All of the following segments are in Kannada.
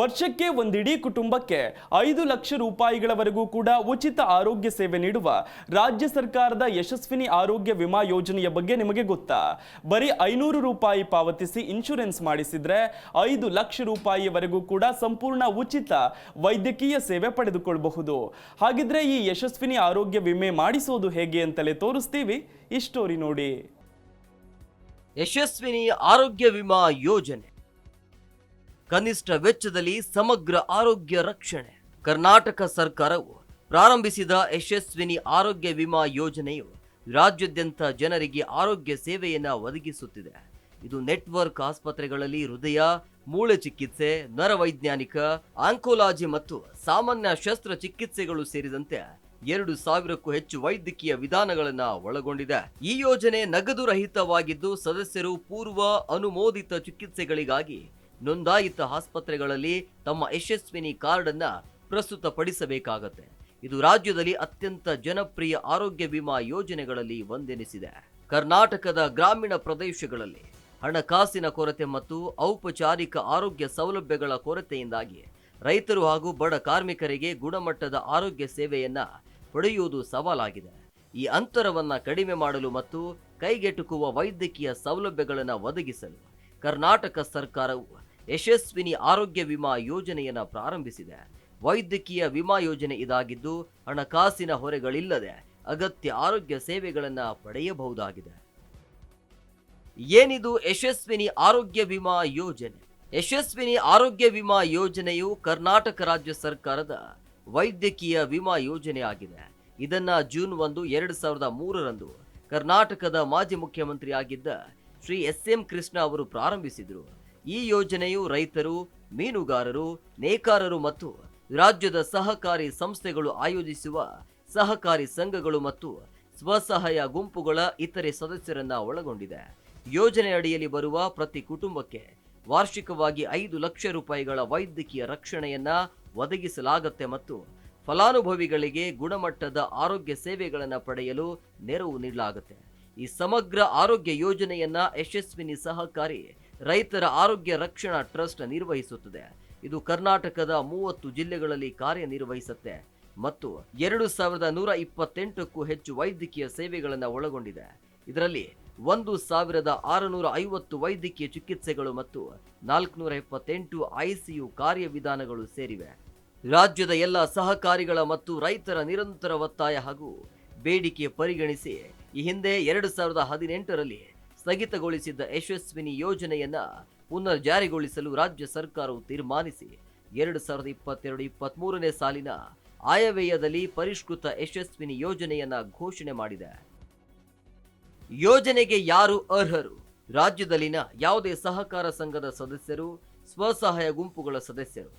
ವರ್ಷಕ್ಕೆ ಒಂದಿಡೀ ಕುಟುಂಬಕ್ಕೆ ಐದು ಲಕ್ಷ ರೂಪಾಯಿಗಳವರೆಗೂ ಕೂಡ ಉಚಿತ ಆರೋಗ್ಯ ಸೇವೆ ನೀಡುವ ರಾಜ್ಯ ಸರ್ಕಾರದ ಯಶಸ್ವಿನಿ ಆರೋಗ್ಯ ವಿಮಾ ಯೋಜನೆಯ ಬಗ್ಗೆ ನಿಮಗೆ ಗೊತ್ತಾ? ಬರೀ ಐನೂರು ರೂಪಾಯಿ ಪಾವತಿಸಿ ಇನ್ಶೂರೆನ್ಸ್ ಮಾಡಿಸಿದ್ರೆ ಐದು ಲಕ್ಷ ರೂಪಾಯಿವರೆಗೂ ಕೂಡ ಸಂಪೂರ್ಣ ಉಚಿತ ವೈದ್ಯಕೀಯ ಸೇವೆ ಪಡೆದುಕೊಳ್ಳಬಹುದು ಹಾಗಿದ್ರೆ ಈ ಯಶಸ್ವಿನಿ ಆರೋಗ್ಯ ವಿಮೆ ಮಾಡಿಸೋದು ಹೇಗೆ ಅಂತಲೇ ತೋರಿಸ್ತೀವಿ. ಈ ಸ್ಟೋರಿ ನೋಡಿ. ಯಶಸ್ವಿನಿ ಆರೋಗ್ಯ ವಿಮಾ ಯೋಜನೆ. ಕನಿಷ್ಠ ವೆಚ್ಚದಲ್ಲಿ ಸಮಗ್ರ ಆರೋಗ್ಯ ರಕ್ಷಣೆ. ಕರ್ನಾಟಕ ಸರ್ಕಾರವು ಪ್ರಾರಂಭಿಸಿದ ಯಶಸ್ವಿನಿ ಆರೋಗ್ಯ ವಿಮಾ ಯೋಜನೆಯು ರಾಜ್ಯಾದ್ಯಂತ ಜನರಿಗೆ ಆರೋಗ್ಯ ಸೇವೆಯನ್ನು ಒದಗಿಸುತ್ತಿದೆ. ಇದು ನೆಟ್ವರ್ಕ್ ಆಸ್ಪತ್ರೆಗಳಲ್ಲಿ ಹೃದಯ, ಮೂಳೆ ಚಿಕಿತ್ಸೆ, ನರವೈಜ್ಞಾನಿಕ, ಆಂಕೋಲಾಜಿ ಮತ್ತು ಸಾಮಾನ್ಯ ಶಸ್ತ್ರಚಿಕಿತ್ಸೆಗಳು ಸೇರಿದಂತೆ ಎರಡು ಸಾವಿರಕ್ಕೂ ಹೆಚ್ಚು ವೈದ್ಯಕೀಯ ವಿಧಾನಗಳನ್ನು ಒಳಗೊಂಡಿದೆ. ಈ ಯೋಜನೆ ನಗದು ರಹಿತವಾಗಿದ್ದು ಸದಸ್ಯರು ಪೂರ್ವ ಅನುಮೋದಿತ ಚಿಕಿತ್ಸೆಗಳಿಗಾಗಿ ನೋಂದಾಯಿತ ಆಸ್ಪತ್ರೆಗಳಲ್ಲಿ ತಮ್ಮ ಯಶಸ್ವಿನಿ ಕಾರ್ಡ್ ಅನ್ನ ಪ್ರಸ್ತುತಪಡಿಸಬೇಕಾಗತ್ತೆ. ಇದು ರಾಜ್ಯದಲ್ಲಿ ಅತ್ಯಂತ ಜನಪ್ರಿಯ ಆರೋಗ್ಯ ವಿಮಾ ಯೋಜನೆಗಳಲ್ಲಿ ಒಂದೆನಿಸಿದೆ. ಕರ್ನಾಟಕದ ಗ್ರಾಮೀಣ ಪ್ರದೇಶಗಳಲ್ಲಿ ಹಣಕಾಸಿನ ಕೊರತೆ ಮತ್ತು ಔಪಚಾರಿಕ ಆರೋಗ್ಯ ಸೌಲಭ್ಯಗಳ ಕೊರತೆಯಿಂದಾಗಿ ರೈತರು ಹಾಗೂ ಬಡ ಕಾರ್ಮಿಕರಿಗೆ ಗುಣಮಟ್ಟದ ಆರೋಗ್ಯ ಸೇವೆಯನ್ನ ಪಡೆಯುವುದು ಸವಾಲಾಗಿದೆ. ಈ ಅಂತರವನ್ನು ಕಡಿಮೆ ಮಾಡಲು ಮತ್ತು ಕೈಗೆಟುಕುವ ವೈದ್ಯಕೀಯ ಸೌಲಭ್ಯಗಳನ್ನು ಒದಗಿಸಲು ಕರ್ನಾಟಕ ಸರ್ಕಾರವು ಯಶಸ್ವಿನಿ ಆರೋಗ್ಯ ವಿಮಾ ಯೋಜನೆಯನ್ನು ಪ್ರಾರಂಭಿಸಿದೆ. ವೈದ್ಯಕೀಯ ವಿಮಾ ಯೋಜನೆ ಇದಾಗಿದ್ದು ಹಣಕಾಸಿನ ಹೊರೆಗಳಿಲ್ಲದೆ ಅಗತ್ಯ ಆರೋಗ್ಯ ಸೇವೆಗಳನ್ನು ಪಡೆಯಬಹುದಾಗಿದೆ. ಏನಿದು ಯಶಸ್ವಿನಿ ಆರೋಗ್ಯ ವಿಮಾ ಯೋಜನೆ? ಯಶಸ್ವಿನಿ ಆರೋಗ್ಯ ವಿಮಾ ಯೋಜನೆಯು ಕರ್ನಾಟಕ ರಾಜ್ಯ ಸರ್ಕಾರದ ವೈದ್ಯಕೀಯ ವಿಮಾ ಯೋಜನೆಯಾಗಿದೆ ಇದನ್ನ ಜೂನ್ ಒಂದು, ಎರಡು ಸಾವಿರದ ಮೂರರಂದು ಕರ್ನಾಟಕದ ಮಾಜಿ ಮುಖ್ಯಮಂತ್ರಿಯಾಗಿದ್ದ ಶ್ರೀ ಎಸ್ ಎಂ ಕೃಷ್ಣ ಅವರು ಪ್ರಾರಂಭಿಸಿದರು. ಈ ಯೋಜನೆಯು ರೈತರು, ಮೀನುಗಾರರು, ನೇಕಾರರು ಮತ್ತು ರಾಜ್ಯದ ಸಹಕಾರಿ ಸಂಸ್ಥೆಗಳು ಆಯೋಜಿಸುವ ಸಹಕಾರಿ ಸಂಘಗಳು ಮತ್ತು ಸ್ವಸಹಾಯ ಗುಂಪುಗಳ ಇತರೆ ಸದಸ್ಯರನ್ನ ಒಳಗೊಂಡಿದೆ. ಯೋಜನೆ ಅಡಿಯಲ್ಲಿ ಬರುವ ಪ್ರತಿ ಕುಟುಂಬಕ್ಕೆ ವಾರ್ಷಿಕವಾಗಿ ಐದು ಲಕ್ಷ ರೂಪಾಯಿಗಳ ವೈದ್ಯಕೀಯ ರಕ್ಷಣೆಯನ್ನ ಒದಗಿಸಲಾಗುತ್ತೆ ಮತ್ತು ಫಲಾನುಭವಿಗಳಿಗೆ ಗುಣಮಟ್ಟದ ಆರೋಗ್ಯ ಸೇವೆಗಳನ್ನು ಪಡೆಯಲು ನೆರವು ನೀಡಲಾಗುತ್ತೆ. ಈ ಸಮಗ್ರ ಆರೋಗ್ಯ ಯೋಜನೆಯನ್ನ ಯಶಸ್ವಿನಿ ಸಹಕಾರಿ ರೈತರ ಆರೋಗ್ಯ ರಕ್ಷಣಾ ಟ್ರಸ್ಟ್ ನಿರ್ವಹಿಸುತ್ತದೆ. ಇದು ಕರ್ನಾಟಕದ ಮೂವತ್ತು ಜಿಲ್ಲೆಗಳಲ್ಲಿ ಕಾರ್ಯನಿರ್ವಹಿಸುತ್ತೆ ಮತ್ತು ಎರಡು ಸಾವಿರದ ನೂರ ಇಪ್ಪತ್ತೆಂಟಕ್ಕೂ ಹೆಚ್ಚು ವೈದ್ಯಕೀಯ ಸೇವೆಗಳನ್ನು ಒಳಗೊಂಡಿದೆ. ಇದರಲ್ಲಿ ಒಂದು ಸಾವಿರದ ಆರುನೂರ ಐವತ್ತು ವೈದ್ಯಕೀಯ ಚಿಕಿತ್ಸೆಗಳು ಮತ್ತು ನಾಲ್ಕುನೂರ ಎಪ್ಪತ್ತೆಂಟು ಐಸಿಯು ಕಾರ್ಯವಿಧಾನಗಳು ಸೇರಿವೆ. ರಾಜ್ಯದ ಎಲ್ಲ ಸಹಕಾರಿಗಳ ಮತ್ತು ರೈತರ ನಿರಂತರ ಒತ್ತಾಯ ಹಾಗೂ ಬೇಡಿಕೆ ಪರಿಗಣಿಸಿ ಈ ಹಿಂದೆ ಎರಡು ಸಾವಿರದ ಹದಿನೆಂಟರಲ್ಲಿ ಸ್ಥಗಿತಗೊಳಿಸಿದ್ದ ಯಶಸ್ವಿನಿ ಯೋಜನೆಯನ್ನ ಪುನರ್ ಜಾರಿಗೊಳಿಸಲು ರಾಜ್ಯ ಸರ್ಕಾರವು ತೀರ್ಮಾನಿಸಿ ಎರಡು ಸಾವಿರದ ಇಪ್ಪತ್ತೆರಡು ಇಪ್ಪತ್ಮೂರನೇ ಸಾಲಿನ ಆಯವ್ಯಯದಲ್ಲಿ ಪರಿಷ್ಕೃತ ಯಶಸ್ವಿನಿ ಯೋಜನೆಯನ್ನ ಘೋಷಣೆ ಮಾಡಿದೆ. ಯೋಜನೆಗೆ ಯಾರು ಅರ್ಹರು? ರಾಜ್ಯದಲ್ಲಿನ ಯಾವುದೇ ಸಹಕಾರ ಸಂಘದ ಸದಸ್ಯರು, ಸ್ವಸಹಾಯ ಗುಂಪುಗಳ ಸದಸ್ಯರು,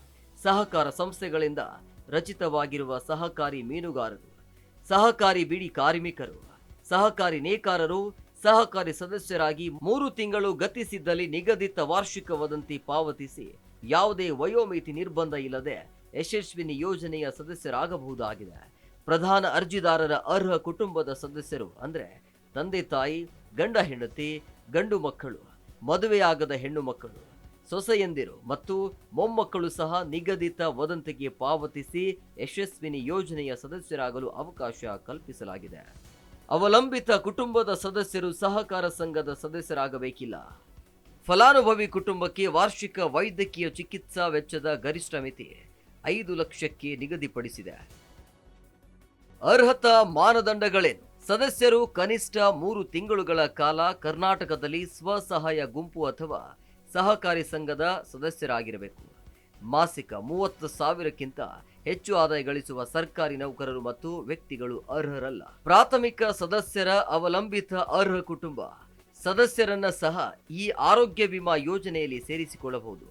ಸಹಕಾರ ಸಂಸ್ಥೆಗಳಿಂದ ರಚಿತವಾಗಿರುವ ಸಹಕಾರಿ ಮೀನುಗಾರರು, ಸಹಕಾರಿ ಬಿಡಿ ಕಾರ್ಮಿಕರು, ಸಹಕಾರಿ ನೇಕಾರರು ಸಹಕಾರಿ ಸದಸ್ಯರಾಗಿ ಮೂರು ತಿಂಗಳು ಗತಿಸಿದ್ದಲ್ಲಿ ನಿಗದಿತ ವಾರ್ಷಿಕ ವದಂತಿ ಪಾವತಿಸಿ ಯಾವುದೇ ವಯೋಮಿತಿ ನಿರ್ಬಂಧ ಇಲ್ಲದೆ ಯಶಸ್ವಿನಿ ಯೋಜನೆಯ ಸದಸ್ಯರಾಗಬಹುದಾಗಿದೆ. ಪ್ರಧಾನ ಅರ್ಜಿದಾರರ ಅರ್ಹ ಕುಟುಂಬದ ಸದಸ್ಯರು ಅಂದರೆ ತಂದೆ ತಾಯಿ, ಗಂಡ ಹೆಂಡತಿ, ಗಂಡು ಮಕ್ಕಳು, ಮದುವೆಯಾಗದ ಹೆಣ್ಣು ಮಕ್ಕಳು ಸೊಸೆಯಂದಿರು ಮತ್ತು ಮೊಮ್ಮಕ್ಕಳು ಸಹ ನಿಗದಿತ ವದಂತಿಗೆ ಪಾವತಿಸಿ ಯಶಸ್ವಿನಿ ಯೋಜನೆಯ ಸದಸ್ಯರಾಗಲು ಅವಕಾಶ ಕಲ್ಪಿಸಲಾಗಿದೆ. ಅವಲಂಬಿತ ಕುಟುಂಬದ ಸದಸ್ಯರು ಸಹಕಾರ ಸಂಘದ ಸದಸ್ಯರಾಗಬೇಕಿಲ್ಲ. ಫಲಾನುಭವಿ ಕುಟುಂಬಕ್ಕೆ ವಾರ್ಷಿಕ ವೈದ್ಯಕೀಯ ಚಿಕಿತ್ಸಾ ವೆಚ್ಚದ ಗರಿಷ್ಠ ಮಿತಿ ಐದು ಲಕ್ಷಕ್ಕೆ ನಿಗದಿಪಡಿಸಿದೆ. ಅರ್ಹತಾ ಮಾನದಂಡಗಳೇನು? ಸದಸ್ಯರು ಕನಿಷ್ಠ ಮೂರು ತಿಂಗಳುಗಳ ಕಾಲ ಕರ್ನಾಟಕದಲ್ಲಿ ಸ್ವಸಹಾಯ ಗುಂಪು ಅಥವಾ ಸಹಕಾರಿ ಸಂಘದ ಸದಸ್ಯರಾಗಿರಬೇಕು. ಮಾಸಿಕ ಮೂವತ್ತು ಸಾವಿರಕ್ಕಿಂತ ಹೆಚ್ಚು ಆದಾಯ ಗಳಿಸುವ ಸರ್ಕಾರಿ ನೌಕರರು ಮತ್ತು ವ್ಯಕ್ತಿಗಳು ಅರ್ಹರಲ್ಲ. ಪ್ರಾಥಮಿಕ ಸದಸ್ಯರ ಅವಲಂಬಿತ ಅರ್ಹ ಕುಟುಂಬ. ಸದಸ್ಯರನ್ನ ಸಹ ಈ ಆರೋಗ್ಯ ವಿಮಾ ಯೋಜನೆಯಲ್ಲಿ ಸೇರಿಸಿಕೊಳ್ಳಬಹುದು.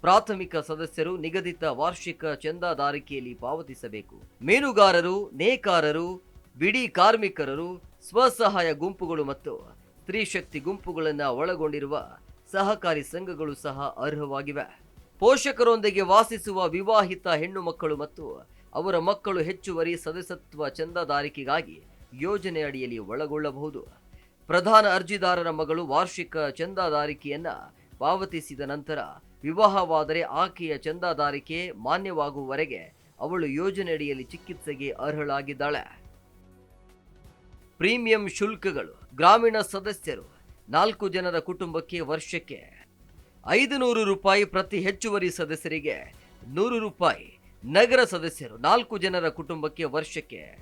ಪ್ರಾಥಮಿಕ ಸದಸ್ಯರು ನಿಗದಿತ ವಾರ್ಷಿಕ ಚಂದಾದಾರಿಕೆಯಲ್ಲಿ ಪಾವತಿಸಬೇಕು. ಮೀನುಗಾರರು, ನೇಕಾರರು, ಬಿಡಿ ಕಾರ್ಮಿಕರರು, ಸ್ವಸಹಾಯ ಗುಂಪುಗಳು ಮತ್ತು ಸ್ತ್ರೀಶಕ್ತಿ ಗುಂಪುಗಳನ್ನು ಒಳಗೊಂಡಿರುವ ಸಹಕಾರಿ ಸಂಘಗಳು ಸಹ ಅರ್ಹವಾಗಿವೆ. ಪೋಷಕರೊಂದಿಗೆ ವಾಸಿಸುವ ವಿವಾಹಿತ ಹೆಣ್ಣು ಮಕ್ಕಳು ಮತ್ತು ಅವರ ಮಕ್ಕಳು ಹೆಚ್ಚುವರಿ ಸದಸ್ಯತ್ವ ಚಂದಾದಾರಿಕೆಗಾಗಿ ಯೋಜನೆ ಅಡಿಯಲ್ಲಿ ಒಳಗೊಳ್ಳಬಹುದು. ಪ್ರಧಾನ ಅರ್ಜಿದಾರರ ಮಗಳು ವಾರ್ಷಿಕ ಚಂದಾದಾರಿಕೆಯನ್ನ ಪಾವತಿಸಿದ ನಂತರ ವಿವಾಹವಾದರೆ ಆಕೆಯ ಚಂದಾದಾರಿಕೆ ಮಾನ್ಯವಾಗುವವರೆಗೆ ಅವಳು ಯೋಜನೆಯಡಿಯಲ್ಲಿ ಚಿಕಿತ್ಸೆಗೆ ಅರ್ಹಳಾಗಿದ್ದಾಳೆ. ಪ್ರೀಮಿಯಂ ಶುಲ್ಕಗಳು ಗ್ರಾಮೀಣ ಸದಸ್ಯರು ನಾಲ್ಕು ಜನರ ಕುಟುಂಬಕ್ಕೆ ವರ್ಷಕ್ಕೆ ಐದು ನೂರು ರೂಪಾಯಿ ಪ್ರತಿ ಹೆಚ್ಚುವರಿ ಸದಸ್ಯರಿಗೆ ನೂರು ರೂಪಾಯಿ. ನಗರ ಸದಸ್ಯರು ನಾಲ್ಕು ಜನರ ಕುಟುಂಬಕ್ಕೆ ವರ್ಷಕ್ಕೆ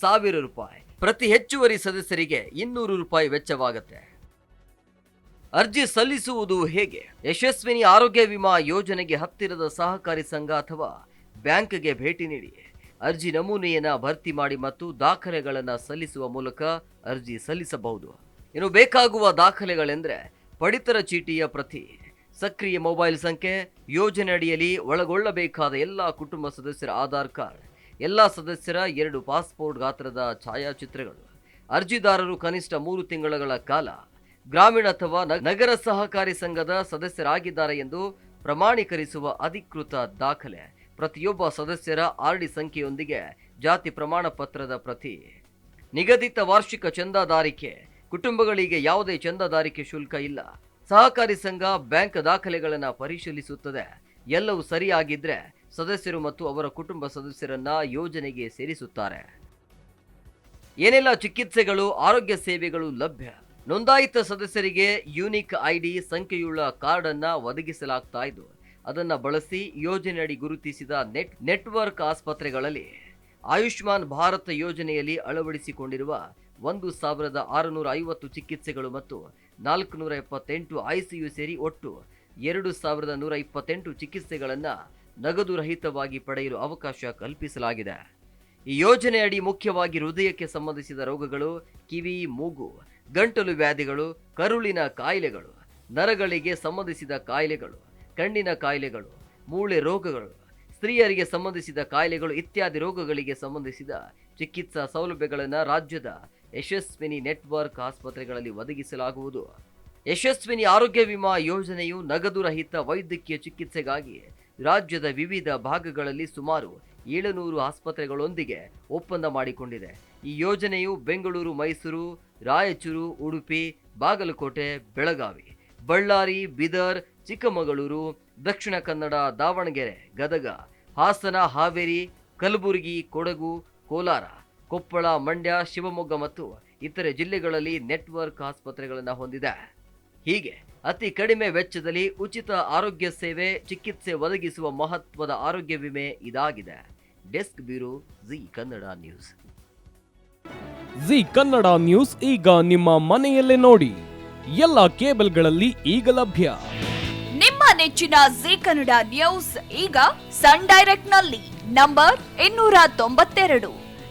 ಸಾವಿರ ರೂಪಾಯಿ. ಪ್ರತಿ ಹೆಚ್ಚುವರಿ ಸದಸ್ಯರಿಗೆ ಇನ್ನೂರು ರೂಪಾಯಿ ವೆಚ್ಚವಾಗುತ್ತೆ. ಅರ್ಜಿ ಸಲ್ಲಿಸುವುದು ಹೇಗೆ? ಯಶಸ್ವಿನಿ ಆರೋಗ್ಯ ವಿಮಾ ಯೋಜನೆಗೆ ಹತ್ತಿರದ ಸಹಕಾರಿ ಸಂಘ ಅಥವಾ ಬ್ಯಾಂಕ್ಗೆ ಭೇಟಿ ನೀಡಿ. ಅರ್ಜಿ ನಮೂನೆಯನ್ನು ಭರ್ತಿ ಮಾಡಿ ಮತ್ತು ದಾಖಲೆಗಳನ್ನು ಸಲ್ಲಿಸುವ ಮೂಲಕ ಅರ್ಜಿ ಸಲ್ಲಿಸಬಹುದು. ಇನ್ನು ಬೇಕಾಗುವ ದಾಖಲೆಗಳೆಂದರೆ ಪಡಿತರ ಚೀಟಿಯ ಪ್ರತಿ. ಸಕ್ರಿಯ ಮೊಬೈಲ್ ಸಂಖ್ಯೆ ಯೋಜನೆ ಅಡಿಯಲ್ಲಿ ಒಳಗೊಳ್ಳಬೇಕಾದ ಎಲ್ಲ ಕುಟುಂಬ ಸದಸ್ಯರ ಆಧಾರ್ ಕಾರ್ಡ್, ಎಲ್ಲ ಸದಸ್ಯರ ಎರಡು ಪಾಸ್ಪೋರ್ಟ್ ಗಾತ್ರದ ಛಾಯಾಚಿತ್ರಗಳು, ಅರ್ಜಿದಾರರು ಕನಿಷ್ಠ ಮೂರು ತಿಂಗಳ ಕಾಲ, ಗ್ರಾಮೀಣ ಅಥವಾ ನಗರ ಸಹಕಾರಿ ಸಂಘದ ಸದಸ್ಯರಾಗಿದ್ದಾರೆ ಎಂದು ಪ್ರಮಾಣೀಕರಿಸುವ ಅಧಿಕೃತ ದಾಖಲೆ ಪ್ರತಿಯೊಬ್ಬ ಸದಸ್ಯರ ಆರ್ಡಿ ಸಂಖ್ಯೆಯೊಂದಿಗೆ ಜಾತಿ ಪ್ರಮಾಣ ಪತ್ರದ ಪ್ರತಿ. ನಿಗದಿತ ವಾರ್ಷಿಕ ಚಂದಾದಾರಿಕೆ, ಕುಟುಂಬಗಳಿಗೆ ಯಾವುದೇ ಚಂದಾದಾರಿಕೆ ಶುಲ್ಕ ಇಲ್ಲ. ಸಹಕಾರಿ ಸಂಘ ಬ್ಯಾಂಕ್ ದಾಖಲೆಗಳನ್ನು ಪರಿಶೀಲಿಸುತ್ತದೆ. ಎಲ್ಲವೂ ಸರಿಯಾಗಿದ್ರೆ ಸದಸ್ಯರು ಮತ್ತು ಅವರ ಕುಟುಂಬ ಸದಸ್ಯರನ್ನ ಯೋಜನೆಗೆ ಸೇರಿಸುತ್ತಾರೆ. ಏನೆಲ್ಲ ಚಿಕಿತ್ಸೆಗಳು, ಆರೋಗ್ಯ ಸೇವೆಗಳು ಲಭ್ಯ? ನೋಂದಾಯಿತ ಸದಸ್ಯರಿಗೆ ಯೂನಿಕ್ ಐಡಿ, ಸಂಖ್ಯೆಯುಳ್ಳ ಕಾರ್ಡ್ ಅನ್ನ ಒದಗಿಸಲಾಗ್ತಾ ಇದ್ದು ಅದನ್ನ ಬಳಸಿ ಯೋಜನೆಯಡಿ ಗುರುತಿಸಿದ ನೆಟ್, ನೆಟ್ವರ್ಕ್ ಆಸ್ಪತ್ರೆಗಳಲ್ಲಿ ಆಯುಷ್ಮಾನ್ ಭಾರತ್ ಯೋಜನೆಯಲ್ಲಿ ಅಳವಡಿಸಿಕೊಂಡಿರುವ ಒಂದು ಸಾವಿರದ ಆರುನೂರ ಐವತ್ತು ಚಿಕಿತ್ಸೆಗಳು ಮತ್ತು ನಾಲ್ಕುನೂರ ಎಪ್ಪತ್ತೆಂಟು ಐಸಿಯು ಸೇರಿ ಒಟ್ಟು ಎರಡು ಸಾವಿರದ ನೂರ ಇಪ್ಪತ್ತೆಂಟು ಚಿಕಿತ್ಸೆಗಳನ್ನು ನಗದು ರಹಿತವಾಗಿ ಪಡೆಯಲು ಅವಕಾಶ ಕಲ್ಪಿಸಲಾಗಿದೆ. ಈ ಯೋಜನೆಯಡಿ ಮುಖ್ಯವಾಗಿ ಹೃದಯಕ್ಕೆ ಸಂಬಂಧಿಸಿದ ರೋಗಗಳು, ಕಿವಿ, ಮೂಗು, ಗಂಟಲು ವ್ಯಾಧಿಗಳು, ಕರುಳಿನ ಕಾಯಿಲೆಗಳು, ನರಗಳಿಗೆ ಸಂಬಂಧಿಸಿದ ಕಾಯಿಲೆಗಳು, ಕಣ್ಣಿನ ಕಾಯಿಲೆಗಳು, ಮೂಳೆ ರೋಗಗಳು, ಸ್ತ್ರೀಯರಿಗೆ ಸಂಬಂಧಿಸಿದ ಕಾಯಿಲೆಗಳು ಇತ್ಯಾದಿ ರೋಗಗಳಿಗೆ ಸಂಬಂಧಿಸಿದ ಚಿಕಿತ್ಸಾ ಸೌಲಭ್ಯಗಳನ್ನು ರಾಜ್ಯದ ಯಶಸ್ವಿನಿ ನೆಟ್ವರ್ಕ್ ಆಸ್ಪತ್ರೆಗಳಲ್ಲಿ ಒದಗಿಸಲಾಗುವುದು. ಯಶಸ್ವಿನಿ ಆರೋಗ್ಯ ವಿಮಾ ಯೋಜನೆಯು ನಗದು ರಹಿತ ವೈದ್ಯಕೀಯ ಚಿಕಿತ್ಸೆಗಾಗಿ ರಾಜ್ಯದ ವಿವಿಧ ಭಾಗಗಳಲ್ಲಿ ಸುಮಾರು ಏಳುನೂರು ಆಸ್ಪತ್ರೆಗಳೊಂದಿಗೆ ಒಪ್ಪಂದ ಮಾಡಿಕೊಂಡಿದೆ. ಈ ಯೋಜನೆಯು ಬೆಂಗಳೂರು, ಮೈಸೂರು, ರಾಯಚೂರು, ಉಡುಪಿ, ಬಾಗಲಕೋಟೆ, ಬೆಳಗಾವಿ, ಬಳ್ಳಾರಿ, ಬೀದರ್, ಚಿಕ್ಕಮಗಳೂರು, ದಕ್ಷಿಣ ಕನ್ನಡ, ದಾವಣಗೆರೆ, ಗದಗ, ಹಾಸನ, ಹಾವೇರಿ, ಕಲಬುರಗಿ, ಕೊಡಗು, ಕೋಲಾರ. ಕೊಪ್ಪಳ ಮಂಡ್ಯ ಶಿವಮೊಗ್ಗ ಮತ್ತು ಇತರೆ ಜಿಲ್ಲೆಗಳಲ್ಲಿ ನೆಟ್ವರ್ಕ್ ಆಸ್ಪತ್ರೆಗಳನ್ನು ಹೊಂದಿದೆ. ಹೀಗೆ ಅತಿ ಕಡಿಮೆ ವೆಚ್ಚದಲ್ಲಿ ಉಚಿತ ಆರೋಗ್ಯ ಸೇವೆ ಚಿಕಿತ್ಸೆ ಒದಗಿಸುವ ಮಹತ್ವದ ಆರೋಗ್ಯ ವಿಮೆ ಇದಾಗಿದೆ. Desk bureau Zee Kannada news. Zee Kannada news ಈಗ ನಿಮ್ಮ ಮನೆಯಲ್ಲೇ ನೋಡಿ. ಎಲ್ಲ ಕೇಬಲ್ಗಳಲ್ಲಿ ಈಗ ಲಭ್ಯ. ನಿಮ್ಮ ನೆಚ್ಚಿನ ಜಿ ಕನ್ನಡ ನ್ಯೂಸ್ ಈಗ ಸನ್ ಡೈರೆಕ್ಟ್ನಲ್ಲಿ ನಂಬರ್ ಇನ್ನೂರ ತೊಂಬತ್ತೆರಡು.